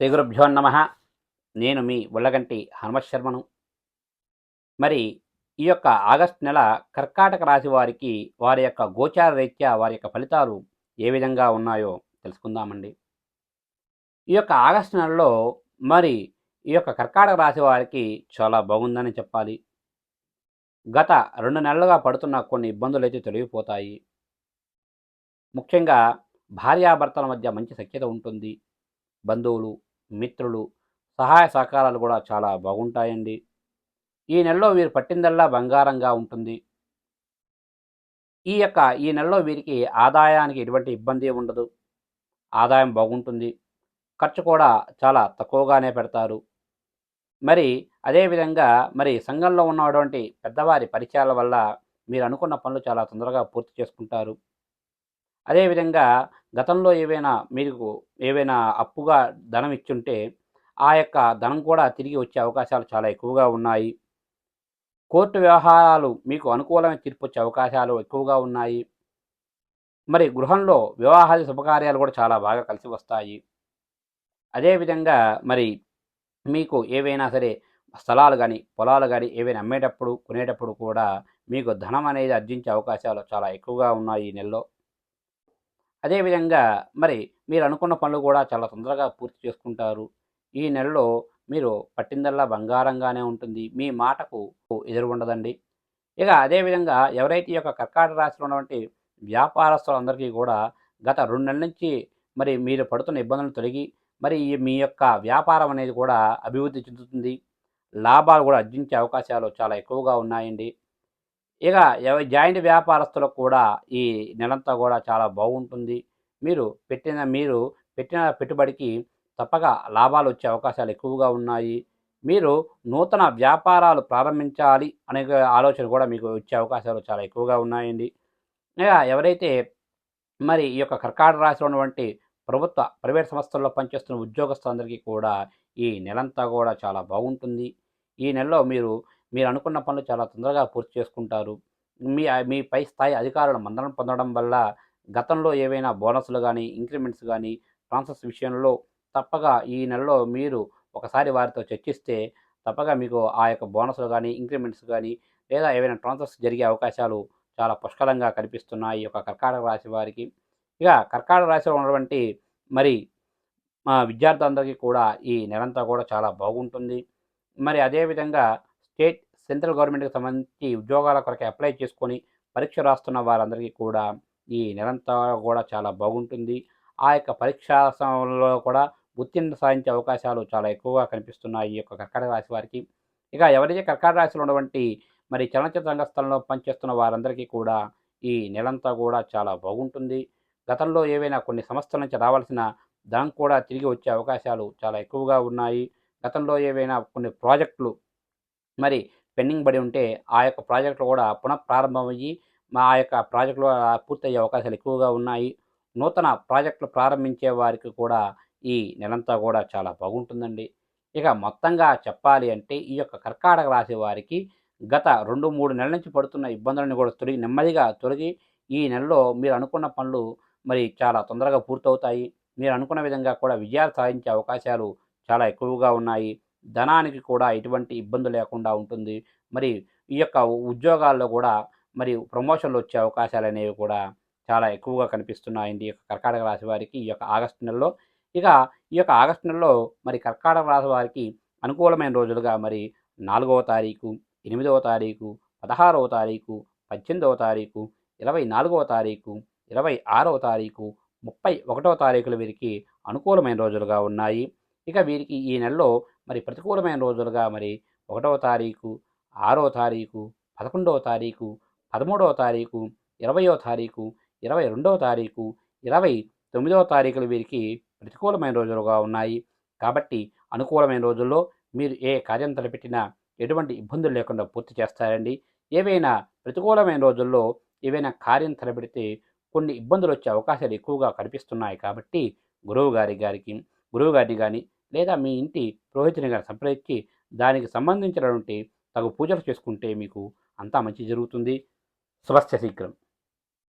శ్రీ గురుభ్యో నమ. నేను మీ ఉల్లగంటి హనుమశర్మను. మరి ఈ యొక్క ఆగస్ట్ నెల కర్కాటక రాశి వారికి వారి యొక్క గోచార రీత్యా వారి యొక్క ఫలితాలు ఏ విధంగా ఉన్నాయో తెలుసుకుందామండి. ఈ యొక్క ఆగస్టు నెలలో మరి ఈ యొక్క కర్కాటక రాశి వారికి చాలా బాగుందని చెప్పాలి. గత రెండు నెలలుగా పడుతున్న కొన్ని ఇబ్బందులు అయితే తొలగిపోతాయి. ముఖ్యంగా భార్యాభర్తల మధ్య మంచి సఖ్యత ఉంటుంది. బంధువులు మిత్రులు సహాయ సహకారాలు కూడా చాలా బాగుంటాయండి. ఈ నెలలో వీరు పట్టిందల్లా బంగారంగా ఉంటుంది. ఈ యొక్క ఈ నెలలో వీరికి ఆదాయానికి ఎటువంటి ఇబ్బంది ఉండదు. ఆదాయం బాగుంటుంది. ఖర్చు కూడా చాలా తక్కువగానే పెడతారు. మరి అదేవిధంగా మరి సంఘంలో ఉన్నటువంటి పెద్దవారి పరిచయాల వల్ల మీరు అనుకున్న పనులు చాలా తొందరగా పూర్తి చేసుకుంటారు. అదేవిధంగా గతంలో ఏవైనా మీకు ఏవైనా అప్పుగా ధనం ఇచ్చుంటే ఆ యొక్క ధనం కూడా తిరిగి వచ్చే అవకాశాలు చాలా ఎక్కువగా ఉన్నాయి. కోర్టు వ్యవహారాలు మీకు అనుకూలమైన తీర్పు వచ్చే అవకాశాలు ఎక్కువగా ఉన్నాయి. మరి గృహంలో వివాహాది శుభకార్యాలు కూడా చాలా బాగా కలిసి వస్తాయి. అదేవిధంగా మరి మీకు ఏవైనా సరే స్థలాలు కానీ పొలాలు కానీ ఏవైనా అమ్మేటప్పుడు కొనేటప్పుడు కూడా మీకు ధనం అనేది అర్జించే అవకాశాలు చాలా ఎక్కువగా ఉన్నాయి ఈ నెలలో. అదేవిధంగా మరి మీరు అనుకున్న పనులు కూడా చాలా తొందరగా పూర్తి చేసుకుంటారు. ఈ నెలలో మీరు పట్టిందల్లా బంగారంగానే ఉంటుంది. మీ మాటకు ఎదురు ఉండదండి ఇక అదేవిధంగా ఎవరైతే ఈ యొక్క కర్కాటక రాశిలో ఉన్నటువంటి వ్యాపారస్తులందరికీ కూడా గత రెండు నెలల నుంచి మరి మీరు పడుతున్న ఇబ్బందులను తొలగి మరి మీ యొక్క వ్యాపారం అనేది కూడా అభివృద్ధి చెందుతుంది. లాభాలు కూడా అర్జించే అవకాశాలు చాలా ఎక్కువగా ఉన్నాయండి. ఇక జాయింట్ వ్యాపారస్తులకు కూడా ఈ నెలంతా కూడా చాలా బాగుంటుంది. మీరు పెట్టిన మీరు పెట్టిన పెట్టుబడికి తప్పక లాభాలు వచ్చే అవకాశాలు ఎక్కువగా ఉన్నాయి. మీరు నూతన వ్యాపారాలు ప్రారంభించాలి అనే ఆలోచన కూడా మీకు వచ్చే అవకాశాలు చాలా ఎక్కువగా ఉన్నాయండి. ఇక ఎవరైతే మరి ఈ యొక్క కర్కాటక రాశిలో ఉన్నటువంటి ప్రభుత్వ ప్రైవేట్ సంస్థల్లో పనిచేస్తున్న ఉద్యోగస్తులందరికీ కూడా ఈ నెలంతా కూడా చాలా బాగుంటుంది. ఈ నెలలో మీరు మీరు అనుకున్న పనులు చాలా తొందరగా పూర్తి చేసుకుంటారు. మీ మీ పై స్థాయి అధికారుల మందనం పొందడం వల్ల గతంలో ఏవైనా బోనస్లు కానీ ఇంక్రిమెంట్స్ కానీ ట్రాన్స్ఫర్స్ విషయంలో తప్పగా ఈ నెలలో మీరు ఒకసారి వారితో చర్చిస్తే తప్పగా మీకు ఆ యొక్క బోనస్లు కానీ ఇంక్రిమెంట్స్ కానీ లేదా ఏవైనా ట్రాన్స్ఫర్స్ జరిగే అవకాశాలు చాలా పుష్కలంగా కనిపిస్తున్నాయి. ఈ యొక్క కర్కాటక రాశి వారికి. ఇక కర్కాటక రాశిలో ఉన్నటువంటి మరి మా విద్యార్థులందరికీ కూడా ఈ నెలంతా కూడా చాలా బాగుంటుంది. మరి అదేవిధంగా స్టేట్ సెంట్రల్ గవర్నమెంట్కి సంబంధించి ఉద్యోగాల కొరకు అప్లై చేసుకొని పరీక్ష రాస్తున్న వారందరికీ కూడా ఈ నెలంతా కూడా చాలా బాగుంటుంది. ఆ యొక్క పరీక్షా సమయంలో కూడా ఉత్తీర్ణ సాధించే అవకాశాలు చాలా ఎక్కువగా కనిపిస్తున్నాయి ఈ యొక్క కర్కాటక రాశి వారికి. ఇక ఎవరైతే కర్కాటక రాశిలో ఉన్నటువంటి మరి చలనచిత్ర రంగస్థలంలో పనిచేస్తున్న వారందరికీ కూడా ఈ నెలంతా కూడా చాలా బాగుంటుంది. గతంలో ఏవైనా కొన్ని సంస్థల నుంచి రావాల్సిన ధనం కూడా తిరిగి వచ్చే అవకాశాలు చాలా ఎక్కువగా ఉన్నాయి. గతంలో ఏవైనా కొన్ని ప్రాజెక్టులు మరి పెండింగ్ పడి ఉంటే ఆ యొక్క ప్రాజెక్టులు కూడా పునఃప్రారంభమయ్యి మా ఆ యొక్క ప్రాజెక్టులు పూర్తయ్యే అవకాశాలు ఎక్కువగా ఉన్నాయి. నూతన ప్రాజెక్టులు ప్రారంభించే వారికి కూడా ఈ నెలంతా కూడా చాలా బాగుంటుందండి. ఇక మొత్తంగా చెప్పాలి అంటే ఈ యొక్క కర్కాటక రాశి వారికి గత రెండు మూడు నెలల నుంచి పడుతున్న ఇబ్బందులను కూడా తొలగి నెమ్మదిగా తొలగి ఈ నెలలో మీరు అనుకున్న పనులు మరి చాలా తొందరగా పూర్తవుతాయి. మీరు అనుకున్న విధంగా కూడా విజయాలు సాధించే అవకాశాలు చాలా ఎక్కువగా ఉన్నాయి. ధనానికి కూడా ఎటువంటి ఇబ్బంది లేకుండా ఉంటుంది. మరి ఈ యొక్క ఉద్యోగాల్లో కూడా మరి ప్రమోషన్లు వచ్చే అవకాశాలు అనేవి కూడా చాలా ఎక్కువగా కనిపిస్తున్నాయండి. ఈ యొక్క కర్కాటక రాశి వారికి ఈ యొక్క ఆగస్టు నెలలో. ఇక ఈ యొక్క ఆగస్టు నెలలో మరి కర్కాటక రాశి వారికి అనుకూలమైన రోజులుగా మరి నాలుగవ తారీఖు ఎనిమిదవ తారీఖు పదహారవ తారీఖు పద్దెనిమిదవ తారీఖు ఇరవై నాలుగవ తారీఖు ఇరవై ఆరవ తారీఖు ముప్పై ఒకటవ తారీఖులు వీరికి అనుకూలమైన రోజులుగా ఉన్నాయి. ఇక వీరికి ఈ నెలలో మరి ప్రతికూలమైన రోజులుగా మరి ఒకటవ తారీఖు ఆరవ తారీఖు పదకొండవ తారీఖు పదమూడవ తారీఖు ఇరవయో తారీఖు ఇరవై రెండవ తారీఖు ఇరవై తొమ్మిదవ తారీఖులు వీరికి ప్రతికూలమైన రోజులుగా ఉన్నాయి. కాబట్టి అనుకూలమైన రోజుల్లో మీరు ఏ కార్యం తలపెట్టినా ఎటువంటి ఇబ్బందులు లేకుండా పూర్తి చేస్తారండి. ఏవైనా ప్రతికూలమైన రోజుల్లో ఏవైనా కార్యం తలపెడితే కొన్ని ఇబ్బందులు వచ్చే అవకాశాలు ఎక్కువగా కనిపిస్తున్నాయి కాబట్టి గురువు గారి గారికి గురువు గారిని కానీ లేదా మీ ఇంటి పురోహితుని గారిని సంప్రదించి దానికి సంబంధించినటువంటి తగు పూజలు చేసుకుంటే మీకు అంతా మంచి జరుగుతుంది. శుభస్య శీఘ్రం.